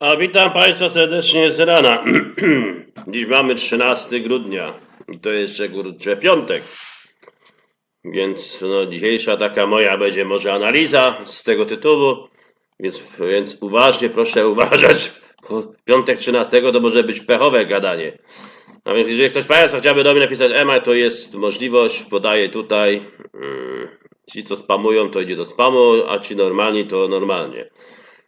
A witam Państwa serdecznie z rana. Dziś mamy 13 grudnia i to jeszcze kurczę piątek. Więc no, dzisiejsza taka moja będzie może analiza z tego tytułu. Więc, więc uważnie proszę uważać. Piątek 13 to może być pechowe gadanie. A więc jeżeli ktoś Państwa chciałby do mnie napisać EMA, to jest możliwość, podaję tutaj. mm, Ci co spamują to idzie do spamu, a ci normalni to normalnie.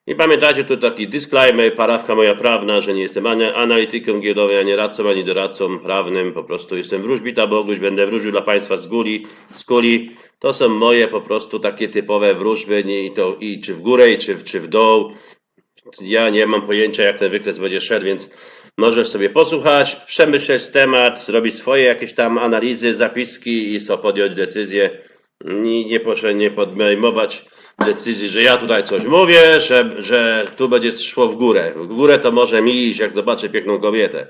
I pamiętajcie, tu taki disclaimer, parawka moja prawna, że nie jestem ani analitykiem giełdowym, ani radcą, ani doradcą prawnym. Po prostu jestem wróżbita Boguś, będę wróżył dla Państwa z guli, z kuli. To są moje po prostu takie typowe wróżby, nie, i to i czy w górę, i czy, czy w dół. Ja nie mam pojęcia, jak ten wykres będzie szedł, więc możesz sobie posłuchać, przemyśleć temat, zrobić swoje jakieś tam analizy, zapiski i so podjąć decyzję. Nie, nie proszę nie podejmować decyzji, że ja tutaj coś mówię, że, że tu będzie szło w górę. W górę to może mi iść, jak zobaczę piękną kobietę.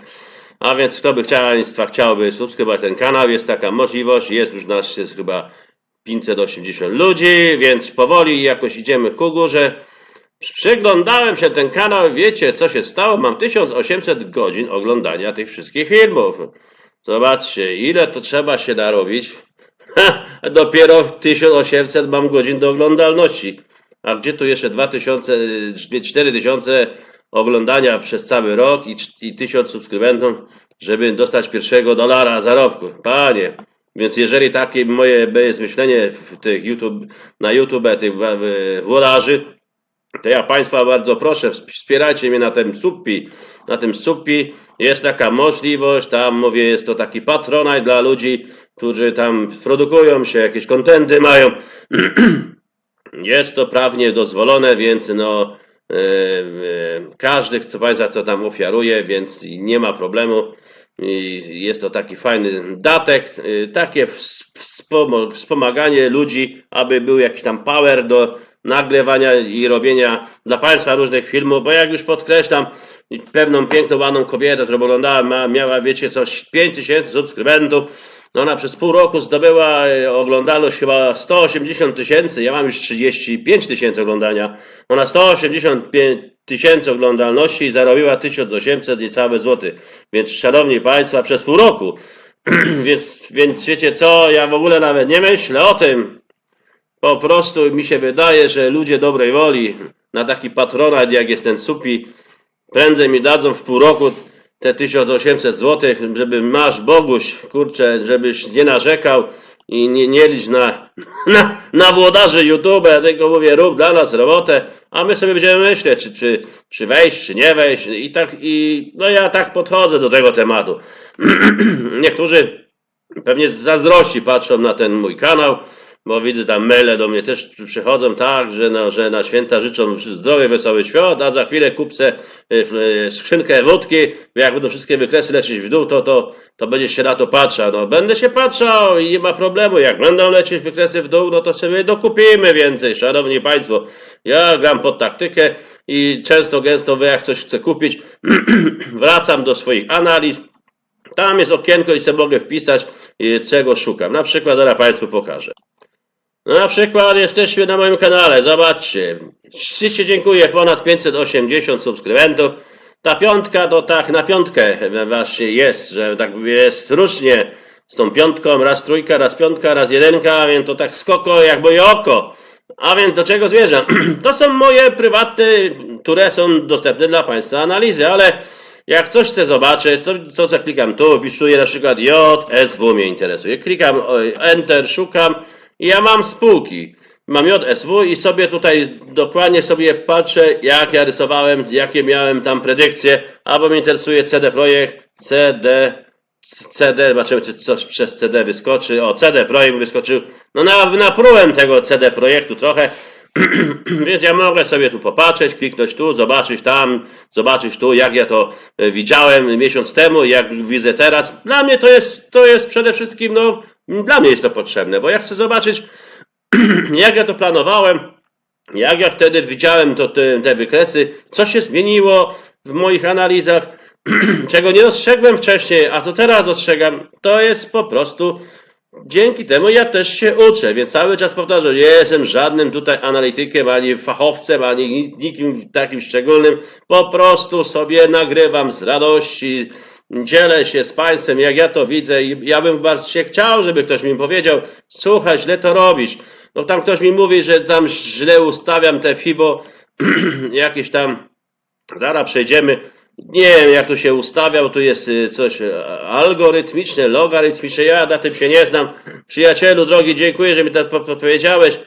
A więc kto by chciał, Państwa chciałby subskrybować ten kanał, jest taka możliwość, jest już nas jest chyba 580 ludzi, więc powoli jakoś idziemy ku górze. Przeglądałem się ten kanał, wiecie co się stało? Mam 1800 godzin oglądania tych wszystkich filmów. Zobaczcie, ile to trzeba się narobić. Dopiero 1800 mam godzin do oglądalności. A gdzie tu jeszcze 2000, y, 4000 oglądania przez cały rok i, i 1000 subskrybentów, żeby dostać pierwszego dolara zarobku? Panie, więc jeżeli takie moje jest myślenie w tych YouTube, na YouTube tych włodarzy, to ja Państwa bardzo proszę, wspierajcie mnie na tym suppi. Na tym suppi jest taka możliwość, tam mówię, jest to taki patronat dla ludzi, którzy tam produkują się, jakieś kontenty mają. Jest to prawnie dozwolone, więc no e, e, każdy, co Państwa co tam ofiaruje, więc nie ma problemu. I jest to taki fajny datek, e, takie wspomaganie ludzi, aby był jakiś tam power do nagrywania i robienia dla Państwa różnych filmów, bo jak już podkreślam, pewną piękną, ładną kobietę, którą oglądałem, miała, wiecie, coś 5 tysięcy subskrybentów, no ona przez pół roku zdobyła e, oglądalność chyba 180 tysięcy, ja mam już 35 tysięcy oglądania. Ona 185 tysięcy oglądalności i zarobiła 1800 niecałe złoty. Więc szanowni Państwo, przez pół roku. więc, więc wiecie co, ja w ogóle nawet nie myślę o tym. Po prostu mi się wydaje, że ludzie dobrej woli na taki patronat jak jest ten Supi, prędzej mi dadzą w pół roku te 1800 zł, żeby masz Boguś, kurczę, żebyś nie narzekał i nie, nie licz na, na, na włodarzy YouTube, ja tylko mówię, rób dla nas robotę, a my sobie będziemy myśleć, czy, czy, czy wejść, czy nie wejść i tak, i no ja tak podchodzę do tego tematu. Niektórzy Pewnie z zazdrości patrzą na ten mój kanał, bo widzę tam maile do mnie też przychodzą tak, że na, że na święta życzą zdrowy, wesoły świąt, a za chwilę kupcę skrzynkę wódki, jak będą wszystkie wykresy lecieć w dół, to, to, to będzie się na to patrzał. No będę się patrzał i nie ma problemu. Jak będą lecieć wykresy w dół, no to sobie dokupimy więcej, szanowni państwo. Ja gram pod taktykę i często, gęsto, jak coś chcę kupić, wracam do swoich analiz, tam jest okienko i sobie mogę wpisać, y, czego szukam. Na przykład, zaraz Państwu pokażę. No na przykład jesteśmy na moim kanale, zobaczcie. Ślicznie dziękuję, ponad 580 subskrybentów. Ta piątka to tak na piątkę właśnie jest, że tak jest różnie z tą piątką, raz trójka, raz piątka, raz jedynka, więc to tak skoko jak moje oko. A więc do czego zmierzam? To są moje prywatne, które są dostępne dla Państwa analizy, ale jak coś chcę zobaczyć, to, to co klikam tu, wpisuję na przykład JSW mnie interesuje. Klikam Enter, szukam ja mam spółki. Mam JSW i sobie tutaj dokładnie sobie patrzę, jak ja rysowałem, jakie miałem tam predykcje, albo mnie interesuje CD Projekt, CD, CD, zobaczymy czy coś przez CD wyskoczy. O, CD Projekt wyskoczył. No na, naprułem tego CD Projektu trochę. Więc ja mogę sobie tu popatrzeć, kliknąć tu, zobaczyć tam, zobaczyć tu, jak ja to e, widziałem miesiąc temu, jak widzę teraz. Dla mnie to jest, to jest przede wszystkim, no, dla mnie jest to potrzebne, bo ja chcę zobaczyć, jak ja to planowałem, jak ja wtedy widziałem to, te, te wykresy, co się zmieniło w moich analizach, czego nie dostrzegłem wcześniej, a co teraz dostrzegam, to jest po prostu dzięki temu ja też się uczę, więc cały czas powtarzam, nie jestem żadnym tutaj analitykiem, ani fachowcem, ani ni- nikim takim szczególnym. Po prostu sobie nagrywam z radości, dzielę się z Państwem, jak ja to widzę i ja bym bardzo chciał, żeby ktoś mi powiedział, słuchaj, źle to robisz. No tam ktoś mi mówi, że tam źle ustawiam te FIBO, jakieś tam Zaraz przejdziemy. Nie wiem, jak to się ustawiał. Tu jest y, coś y, algorytmiczne, logarytmiczne. Ja na tym się nie znam. Przyjacielu drogi, dziękuję, że mi to po- podpowiedziałeś.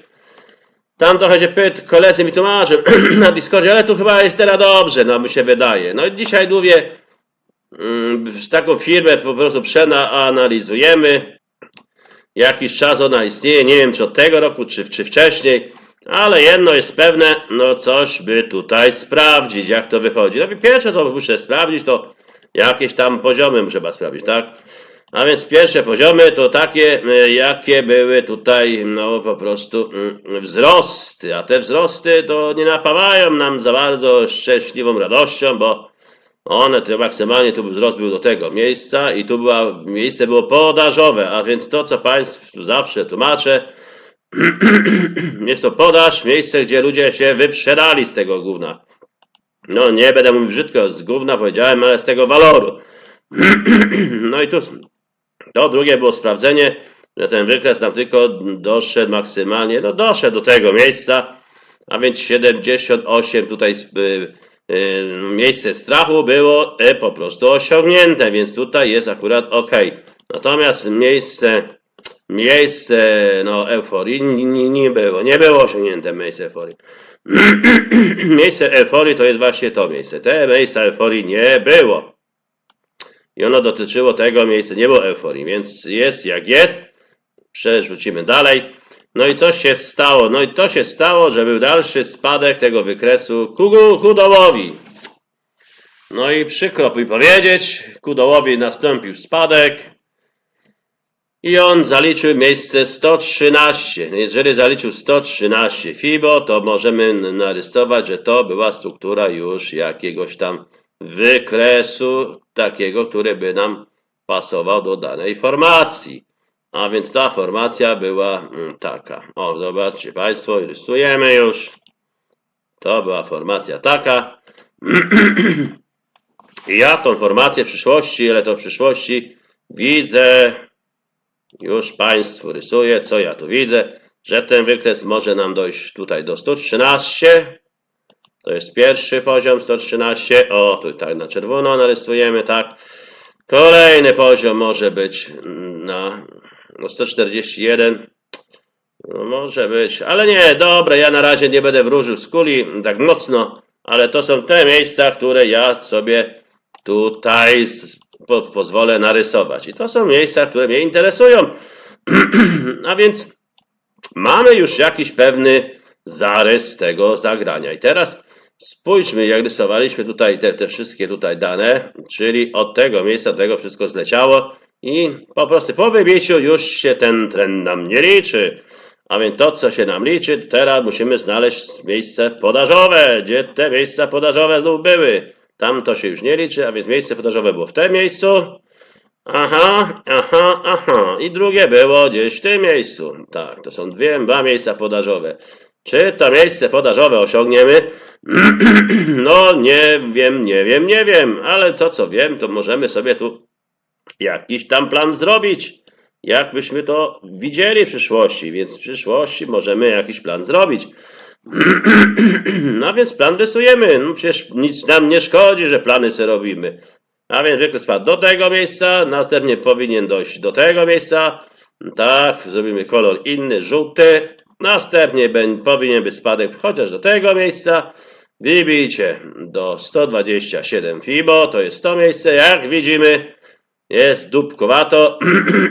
Tam trochę się pyt, koledzy mi tłumaczą na Discordzie, ale tu chyba jest teraz dobrze, no mi się wydaje. No i dzisiaj mówię, taką firmę po prostu przeanalizujemy. Jakiś czas ona istnieje, nie wiem czy od tego roku, czy, czy wcześniej, ale jedno jest pewne, no coś by tutaj sprawdzić, jak to wychodzi. No pierwsze co muszę sprawdzić, to jakieś tam poziomy trzeba sprawdzić, tak? A więc pierwsze poziomy to takie, e, jakie były tutaj, no po prostu mm, wzrosty, a te wzrosty to nie napawają nam za bardzo szczęśliwą radością, bo one, to maksymalnie tu wzrost był do tego miejsca i tu była, miejsce było podażowe, a więc to, co Państwu zawsze tłumaczę, jest to podaż, miejsce, gdzie ludzie się wyprzedali z tego gówna. No, nie będę mówił brzydko, z gówna powiedziałem, ale z tego waloru. No i tu, to drugie było sprawdzenie, że ten wykres nam tylko doszedł maksymalnie, no doszedł do tego miejsca, a więc 78 tutaj y, miejsce strachu było y, po prostu osiągnięte, więc tutaj jest akurat ok. Natomiast miejsce, miejsce no, euforii nie było, nie było osiągnięte miejsce euforii. miejsce euforii to jest właśnie to miejsce. Te miejsca euforii nie było. I ono dotyczyło tego miejsca, nie było euforii, więc jest jak jest. Przerzucimy dalej. No i co się stało? No i to się stało, że był dalszy spadek tego wykresu ku, ku dołowi. No i przykro mi powiedzieć, ku dołowi nastąpił spadek i on zaliczył miejsce 113. Jeżeli zaliczył 113 FIBO, to możemy narysować, że to była struktura już jakiegoś tam wykresu, takiego, który by nam pasował do danej formacji. A więc ta formacja była mm, taka. O, zobaczcie Państwo, rysujemy już. To była formacja taka. I ja tą formację przyszłości, ale to przyszłości widzę, już Państwu rysuję, co ja tu widzę, że ten wykres może nam dojść tutaj do 113. To jest pierwszy poziom 113. O, tutaj na czerwono narysujemy, tak. Kolejny poziom może być na no 141. No może być, ale nie, dobra, ja na razie nie będę wróżył z kuli tak mocno, ale to są te miejsca, które ja sobie tutaj po, pozwolę narysować. I to są miejsca, które mnie interesują. A więc mamy już jakiś pewny zarys tego zagrania. I teraz spójrzmy, jak rysowaliśmy tutaj te, te wszystkie tutaj dane, czyli od tego miejsca do tego wszystko zleciało i po prostu po wybiciu już się ten trend nam nie liczy. A więc to, co się nam liczy, teraz musimy znaleźć miejsce podażowe, gdzie te miejsca podażowe znów były. Tam to się już nie liczy, a więc miejsce podażowe było w tym miejscu. Aha, aha, aha. I drugie było gdzieś w tym miejscu. Tak, to są dwie, dwa miejsca podażowe. Czy to miejsce podażowe osiągniemy? No, nie wiem, nie wiem, nie wiem, ale to co wiem, to możemy sobie tu jakiś tam plan zrobić. Jak byśmy to widzieli w przyszłości, więc w przyszłości możemy jakiś plan zrobić. No więc plan rysujemy. No przecież nic nam nie szkodzi, że plany sobie robimy. A więc wykres spadł do tego miejsca, następnie powinien dojść do tego miejsca. Tak, zrobimy kolor inny, żółty. Następnie powinien być spadek chociaż do tego miejsca. Wybijcie do 127 FIBO, to jest to miejsce. Jak widzimy, jest dupkowato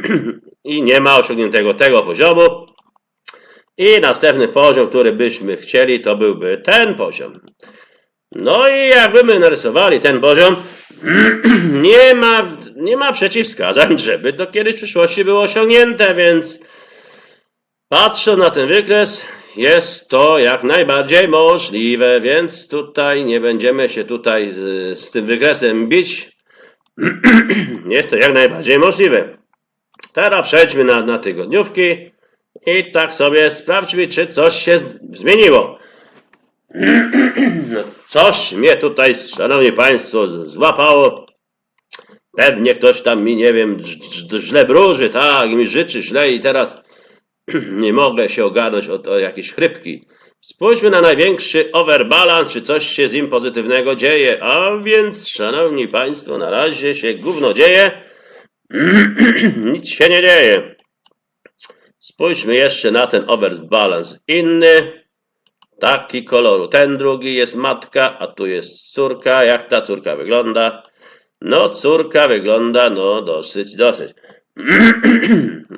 i nie ma osiągniętego tego poziomu. I następny poziom, który byśmy chcieli, to byłby ten poziom. No i jakbyśmy narysowali ten poziom, nie ma, nie ma przeciwwskazań, żeby to kiedyś w przyszłości było osiągnięte, więc patrząc na ten wykres, jest to jak najbardziej możliwe, więc tutaj nie będziemy się tutaj z, z tym wykresem bić. Jest to jak najbardziej możliwe. Teraz przejdźmy na, na tygodniówki i tak sobie sprawdźmy, czy coś się zmieniło. No, coś mnie tutaj, szanowni państwo, złapało. Pewnie ktoś tam mi, nie wiem, źle wróży, tak, mi życzy źle i teraz nie mogę się ogarnąć o, o jakieś chrypki. Spójrzmy na największy overbalance, czy coś się z nim pozytywnego dzieje. A więc, szanowni państwo, na razie się gówno dzieje. Nic się nie dzieje. Spójrzmy jeszcze na ten overbalance inny. Taki koloru. Ten drugi jest matka, a tu jest córka. Jak ta córka wygląda? No, córka wygląda, no, dosyć, dosyć.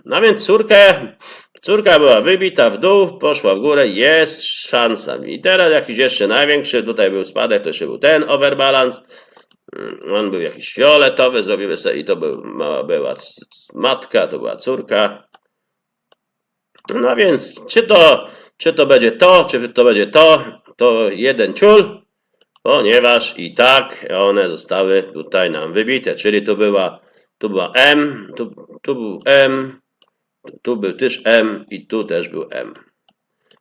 No więc córkę, córka była wybita w dół, poszła w górę, jest szansa. I teraz jakiś jeszcze największy, tutaj był spadek, to jeszcze był ten overbalance. Mm, On był jakiś fioletowy, zrobimy sobie i to był, mała była matka, to była córka. No więc, czy to, czy to będzie to, czy to będzie to, to jeden ciul, ponieważ i tak one zostały tutaj nam wybite, czyli tu była, tu była M, tu, tu był M, tu, był też M i tu też był M.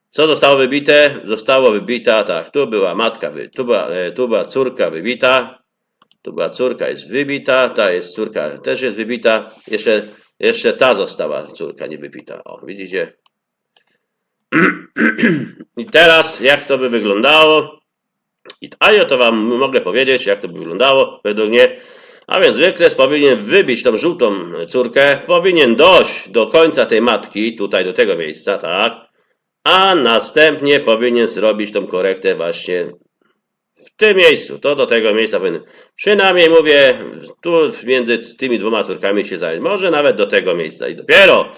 Co zostało wybite? Zostało wybita, tak, tu była matka, tu była, e, tu była córka wybita, tu była córka jest wybita, ta jest córka też jest wybita, jeszcze, jeszcze ta została córka nie wybita. O, widzicie? I teraz jak to by wyglądało? A ja to wam mogę powiedzieć, jak to by wyglądało według mnie. A więc wykres powinien wybić tą żółtą córkę, powinien dojść do końca tej matki, tutaj do tego miejsca, tak? A następnie powinien zrobić tą korektę właśnie w tym miejscu, to do tego miejsca powinien. Przynajmniej mówię, tu między tymi dwoma córkami się zająć. Może nawet do tego miejsca i dopiero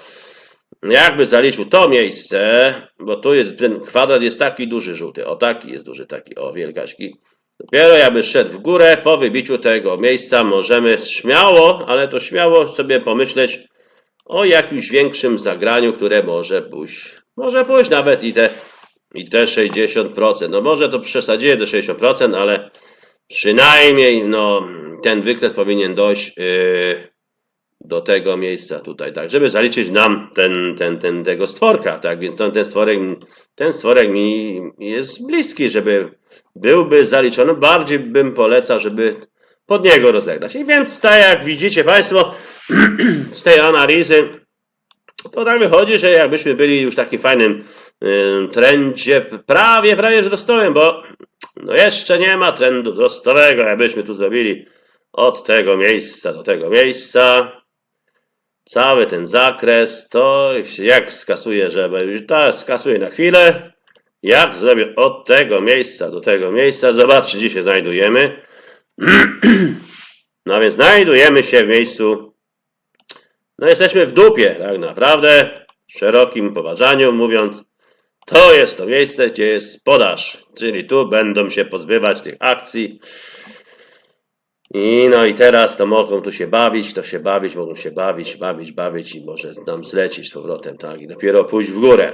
jakby zaliczył to miejsce, bo tu jest, ten kwadrat jest taki duży żółty, o taki jest duży, taki, o wielkaśki. Dopiero jakby szedł w górę, po wybiciu tego miejsca możemy śmiało, ale to śmiało sobie pomyśleć o jakimś większym zagraniu, które może pójść, może pójść nawet i te, i te 60%. No może to przesadziłem do 60%, ale przynajmniej no, ten wykres powinien dojść yy, do tego miejsca tutaj, tak, żeby zaliczyć nam ten, ten, ten, tego stworka, tak, więc ten, ten stworek, ten stworek mi jest bliski, żeby byłby zaliczony, bardziej bym polecał, żeby pod niego rozegrać. I więc tak jak widzicie Państwo, z tej analizy, to tak wychodzi, że jakbyśmy byli już takim fajnym trendzie, prawie, prawie wzrostowym, bo no jeszcze nie ma trendu wzrostowego, jakbyśmy tu zrobili od tego miejsca do tego miejsca. Cały ten zakres, to jak skasuję, żeby, tak, skasuję na chwilę, jak zrobię od tego miejsca do tego miejsca, zobaczcie, gdzie się znajdujemy. No więc znajdujemy się w miejscu, no jesteśmy w dupie, tak naprawdę, w szerokim poważaniu mówiąc, to jest to miejsce, gdzie jest podaż, czyli tu będą się pozbywać tych akcji. I no i teraz to mogą tu się bawić, to się bawić, mogą się bawić, bawić, bawić i może nam zlecić z powrotem, tak, i dopiero pójść w górę.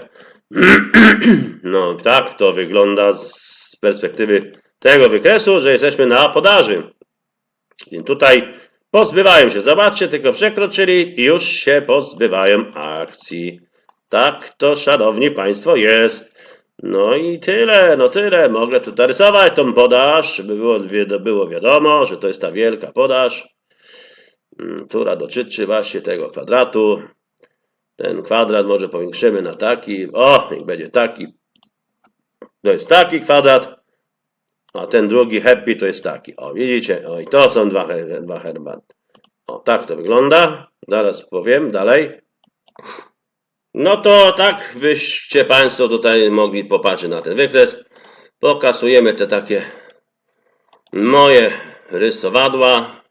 No tak to wygląda z perspektywy tego wykresu, że jesteśmy na podaży. I tutaj pozbywają się, zobaczcie, tylko przekroczyli i już się pozbywają akcji. Tak to, szanowni państwo, jest. No i tyle, no tyle. Mogę tu narysować tą podaż, żeby było, było wiadomo, że to jest ta wielka podaż, mm, która dotyczy właśnie tego kwadratu. Ten kwadrat może powiększymy na taki, o, niech będzie taki. To jest taki kwadrat, a ten drugi happy to jest taki. O, widzicie? O, i to są dwa, dwa herbaty. O, tak to wygląda. Zaraz powiem dalej. No to tak byście Państwo tutaj mogli popatrzeć na ten wykres. Pokasujemy te takie moje rysowadła,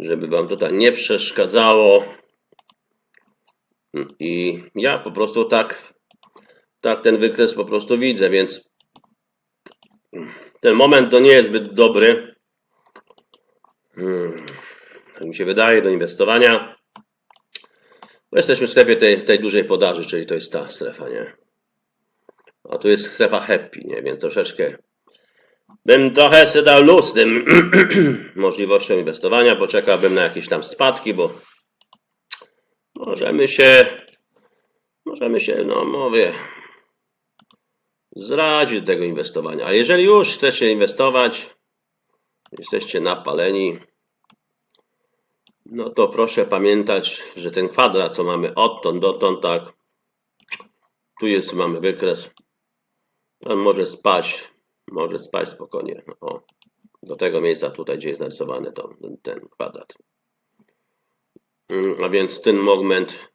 żeby Wam tutaj nie przeszkadzało. I ja po prostu tak, tak ten wykres po prostu widzę, więc ten moment to nie jest zbyt dobry. Hmm, tak mi się wydaje do inwestowania. Bo jesteśmy w strefie tej, tej dużej podaży, czyli to jest ta strefa, nie? A tu jest strefa happy, nie? Więc troszeczkę bym trochę sobie dał luz tym możliwością inwestowania, poczekałbym na jakieś tam spadki, bo możemy się, możemy się, no mówię, zrazić tego inwestowania. A jeżeli już chcecie inwestować, jesteście napaleni, no to proszę pamiętać, że ten kwadrat, co mamy odtąd dotąd, tak, tu jest, mamy wykres, on może spać, może spać spokojnie, o, do tego miejsca tutaj, gdzie jest narysowany to, ten kwadrat. Mm, A więc ten moment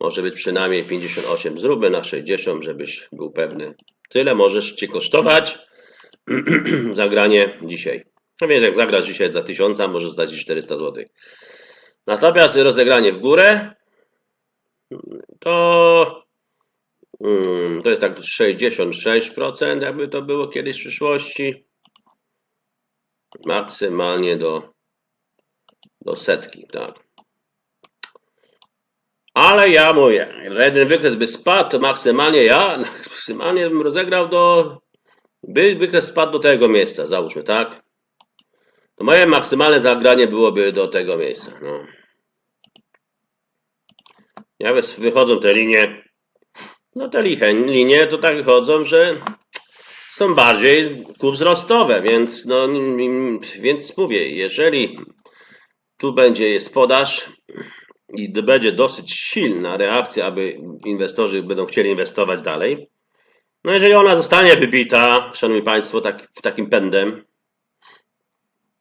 może być przynajmniej 58. Zróbmy na 60, żebyś był pewny. Tyle możesz Ci kosztować zagranie dzisiaj. No więc jak zagrasz dzisiaj za 1000, możesz zdać ci 400 zł. Natomiast rozegranie w górę to mm, to jest tak 66%, jakby to było kiedyś w przyszłości. Maksymalnie do, do setki, tak. Ale ja mówię, jeden wykres by spadł, to maksymalnie ja, maksymalnie bym rozegrał do, by wykres spadł do tego miejsca, załóżmy, tak? To moje maksymalne zagranie byłoby do tego miejsca, no. Wys- wychodzą te linie, no te liche, linie to tak wychodzą, że są bardziej ku wzrostowe, więc no, więc mówię, jeżeli tu będzie jest podaż i będzie dosyć silna reakcja, aby inwestorzy będą chcieli inwestować dalej, no jeżeli ona zostanie wybita, szanowni państwo, tak, takim pędem,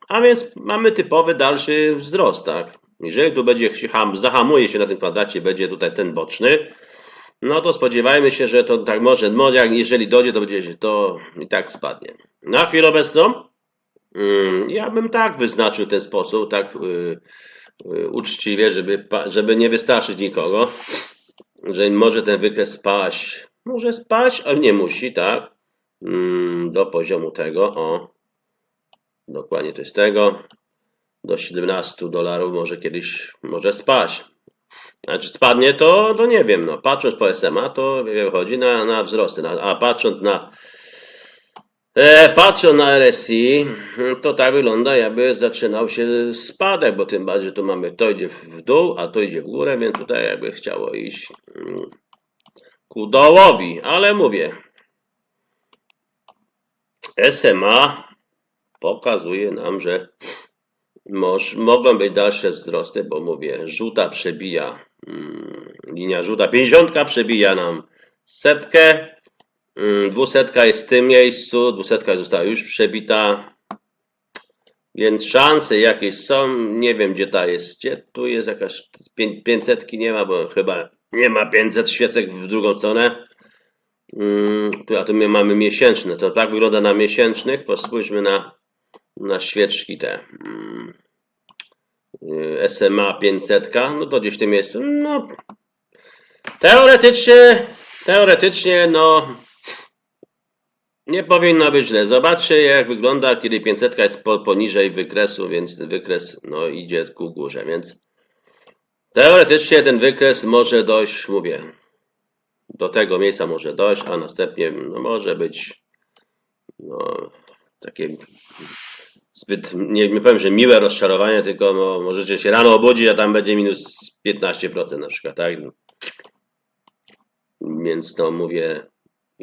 a więc mamy typowy dalszy wzrost, tak? Jeżeli tu będzie się ham, zahamuje się na tym kwadracie, będzie tutaj ten boczny, no to spodziewajmy się, że to tak może, może jak jeżeli dojdzie, to będzie to i tak spadnie. Na chwilę obecną mm, ja bym tak wyznaczył ten sposób, tak y, y, uczciwie, żeby, żeby nie wystraszyć nikogo, że może ten wykres spaść, może spaść, ale nie musi, tak? Mm, do poziomu tego, o, dokładnie to jest tego, do 17 dolarów może kiedyś, może spaść. A czy spadnie, to, to nie wiem. No, patrząc po SMA, to wychodzi na, na wzrosty. Na, a patrząc na patrząc na RSI, to tak wygląda, jakby zaczynał się spadek, bo tym bardziej, tu mamy to idzie w dół, a to idzie w górę, więc tutaj jakby chciało iść mm, ku dołowi. Ale mówię, SMA pokazuje nam, że Moż, mogą być dalsze wzrosty, bo mówię, żółta przebija, mm, linia żółta, 50 przebija nam setkę, dwusetka jest w tym miejscu, dwusetka została już przebita, więc szanse jakieś są, nie wiem gdzie ta jest, gdzie tu jest jakaś, pię- 500 nie ma, bo chyba nie ma 500 świecek w drugą stronę, Mm, tu, a tu my mamy miesięczne, to tak wygląda na miesięcznych, spójrzmy na, na świeczki te. Mm. Y, SMA 500, no to gdzieś w tym miejscu, no teoretycznie, teoretycznie, no nie powinno być źle. Zobaczcie jak wygląda, kiedy 500 jest po, poniżej wykresu, więc ten wykres no, idzie ku górze, więc teoretycznie ten wykres może dojść, mówię, do tego miejsca może dojść, a następnie no, może być no, takie zbyt, nie, nie powiem, że miłe rozczarowanie, tylko no, możecie się rano obudzić, a tam będzie minus 15% na przykład, tak? Więc to mówię,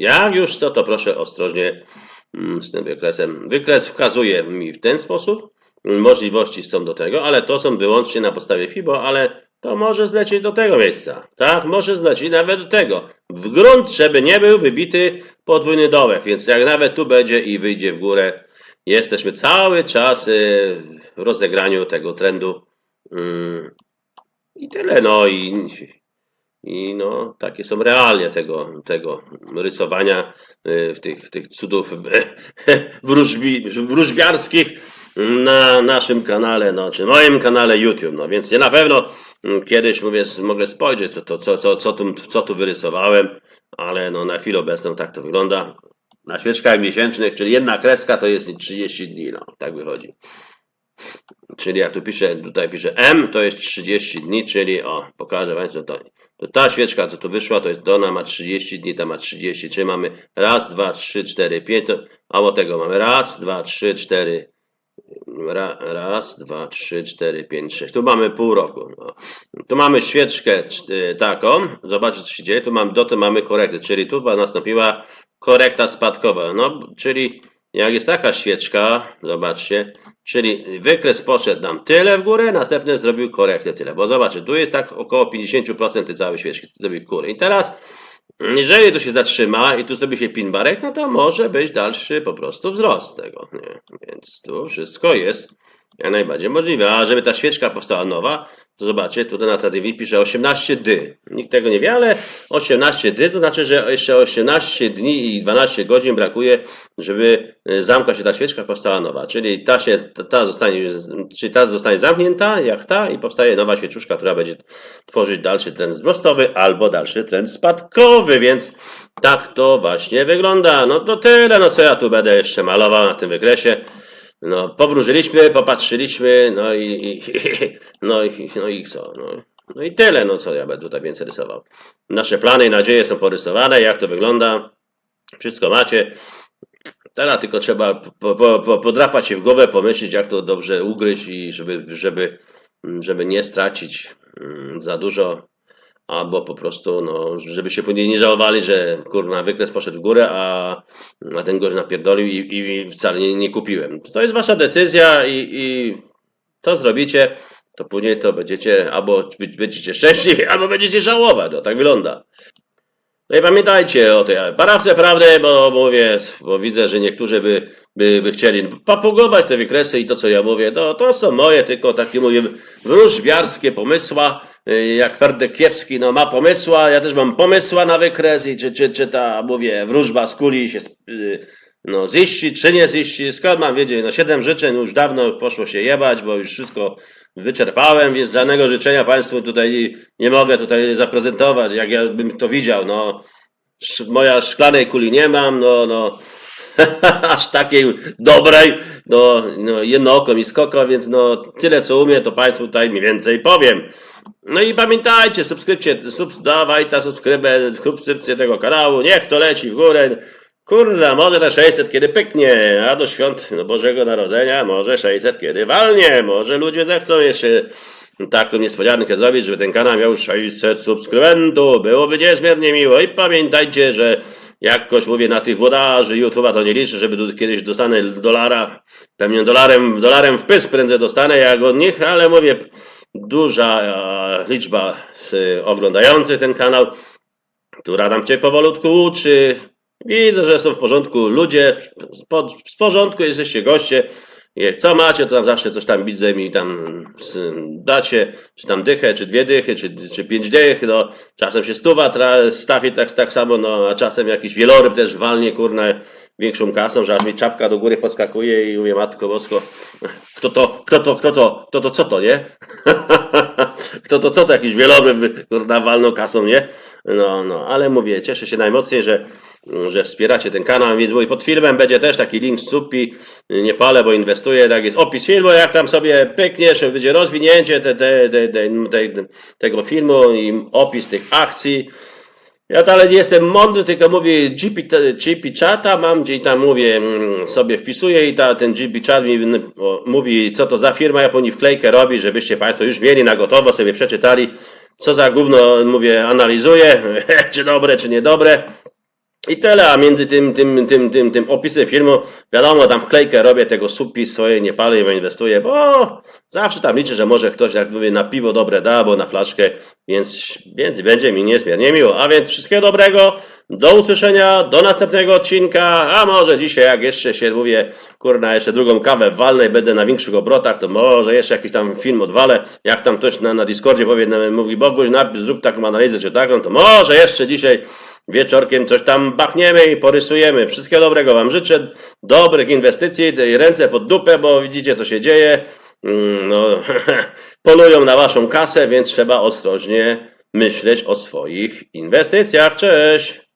jak już co, to proszę ostrożnie mm, z tym wykresem. Wykres wskazuje mi w ten sposób, możliwości są do tego, ale to są wyłącznie na podstawie FIBO, ale to może zlecieć do tego miejsca, tak? Może zlecieć nawet do tego. W grunt, żeby nie był wybity podwójny dołek, więc jak nawet tu będzie i wyjdzie w górę, jesteśmy cały czas y, w rozegraniu tego trendu. Mm, I tyle, no i, i no, takie są realia tego, tego rysowania y, w tych, tych cudów wróżbi, wróżbiarskich na naszym kanale, no, czy moim kanale YouTube, no, więc ja na pewno mm, kiedyś mówię, mogę spojrzeć, co, to, co, co, co, tu, co tu wyrysowałem, ale no, na chwilę obecną tak to wygląda. Na świeczkach miesięcznych, czyli jedna kreska to jest 30 dni, no, tak wychodzi. Czyli jak tu piszę, tutaj piszę M, to jest 30 dni, czyli o, pokażę Państwu to. To ta świeczka, co tu wyszła, to jest Dona ma 30 dni, ta ma 30, czyli mamy raz, dwa, trzy, cztery, pięć, to, a od tego mamy raz, dwa, trzy, cztery, Ra, raz, dwa, trzy, cztery, pięć, sześć. Tu mamy pół roku. No. Tu mamy świeczkę cz- y, taką. Zobaczcie, co się dzieje. Tu mam, do tym mamy korektę, czyli tu nastąpiła korekta spadkowa. No, czyli jak jest taka świeczka, zobaczcie, czyli wykres poszedł nam tyle w górę, następnie zrobił korektę tyle. Bo zobaczcie, tu jest tak około 50% tej całej świeczki, zrobił górę. I teraz jeżeli to się zatrzyma i tu zrobi się pin barek, no to może być dalszy po prostu wzrost tego. Nie? Więc tu wszystko jest jak najbardziej możliwe. A żeby ta świeczka powstała nowa, to zobaczcie, tutaj na TradingView pisze 18 dy. Nikt tego nie wie, ale 18 dy to znaczy, że jeszcze 18 dni i 12 godzin brakuje, żeby y, zamknąć się ta świeczka, powstała nowa. Czyli ta, się, ta, zostanie, czyli ta zostanie zamknięta, jak ta, i powstaje nowa świeczuszka, która będzie tworzyć dalszy trend wzrostowy albo dalszy trend spadkowy, więc tak to właśnie wygląda. No to tyle, no co ja tu będę jeszcze malował na tym wykresie. No, powróżyliśmy, popatrzyliśmy, no i, i no, i, no i co? No, no i tyle, no co ja będę tutaj więcej rysował. Nasze plany i nadzieje są porysowane, jak to wygląda. Wszystko macie. Teraz tylko trzeba po, po, po, podrapać się w głowę, pomyśleć, jak to dobrze ugryźć i żeby, żeby, żeby nie stracić mm, za dużo, albo po prostu, no, żeby się później nie żałowali, że kurna wykres poszedł w górę, a, a ten gość napierdolił i, i wcale nie, nie kupiłem. To jest wasza decyzja i, i to zrobicie, to później to będziecie albo będziecie szczęśliwi, albo będziecie żałować. No, tak wygląda. No i pamiętajcie o tej parawce prawdy, bo mówię, bo widzę, że niektórzy by, by, by chcieli papugować te wykresy i to, co ja mówię, to, to są moje tylko takie, mówię, wróżbiarskie pomysła, jak Ferdek Kiepski, no ma pomysła, ja też mam pomysła na wykres i czy, czy, czy ta, mówię, wróżba z kuli się y, no, ziści, czy nie ziści, skąd mam wiedzieć, no siedem życzeń już dawno poszło się jebać, bo już wszystko wyczerpałem, więc żadnego życzenia Państwu tutaj nie, mogę tutaj zaprezentować, jak ja bym to widział, no, moja szklanej kuli nie mam, no, no, aż takiej dobrej, no, no jedno oko mi skoko, więc no tyle co umiem, to Państwu tutaj mniej więcej powiem. No i pamiętajcie, subskrypcie, subs, dawaj ta subskrypcję tego kanału, niech to leci w górę. Kurda, może te 600 kiedy pyknie, a do świąt no, Bożego Narodzenia może 600 kiedy walnie, może ludzie zechcą jeszcze taką niespodziankę zrobić, żeby ten kanał miał 600 subskrybentów, byłoby niezmiernie miło. I pamiętajcie, że jak ktoś mówię na tych włodarzy YouTube'a to nie liczy, żeby kiedyś dostanę dolara, pewnie dolarem, dolarem w pysk prędzej dostanę jak od nich, ale mówię, duża e, liczba e, oglądających ten kanał, która tam cię powolutku uczy. Widzę, że są w porządku ludzie, w porządku jesteście goście. Jak co macie, to tam zawsze coś tam widzę mi tam dacie, czy tam dychę, czy dwie dychy, czy, czy pięć dych, no czasem się stuwa stawi tak, tak samo, no a czasem jakiś wieloryb też walnie, kurna, większą kasą, że aż mi czapka do góry podskakuje i mówię, matko bosko, kto to, kto to, kto to, kto to, co to, nie? Kto to, co to, jakiś wieloryb, kurna, walną kasą, nie? No, no, ale mówię, cieszę się najmocniej, że, że wspieracie ten kanał, więc mówię, pod filmem będzie też taki link supi, nie palę, bo inwestuję, tak jest opis filmu, jak tam sobie pykniesz, będzie rozwinięcie te, te, te, te, te, tego filmu i opis tych akcji, ja wcale nie jestem mądry, tylko mówię GP, GP czata mam, gdzie tam mówię, mm, sobie wpisuję i ta, ten GP chat mi mówi, co to za firma, ja po niej wklejkę robi, żebyście Państwo już mieli na gotowo, sobie przeczytali, co za gówno, mówię, analizuję, czy dobre, czy niedobre. I tyle, a między tym, tym, tym, tym, tym opisem filmu, wiadomo, tam wklejkę robię tego supi swoje, nie palę, bo inwestuję, bo zawsze tam liczę, że może ktoś, jak mówię, na piwo dobre da, albo na flaszkę, więc, więc będzie mi niezmiernie miło. A więc wszystkiego dobrego, do usłyszenia, do następnego odcinka, a może dzisiaj, jak jeszcze się mówię, kurna, jeszcze drugą kawę walnę i będę na większych obrotach, to może jeszcze jakiś tam film odwalę, jak tam ktoś na, na Discordzie powie, mówi, Boguś, napisz, zrób taką analizę czy taką, to może jeszcze dzisiaj wieczorkiem coś tam bachniemy i porysujemy. Wszystkiego dobrego Wam życzę, dobrych inwestycji, ręce pod dupę, bo widzicie co się dzieje. Mm, No, polują na Waszą kasę, więc trzeba ostrożnie myśleć o swoich inwestycjach. Cześć!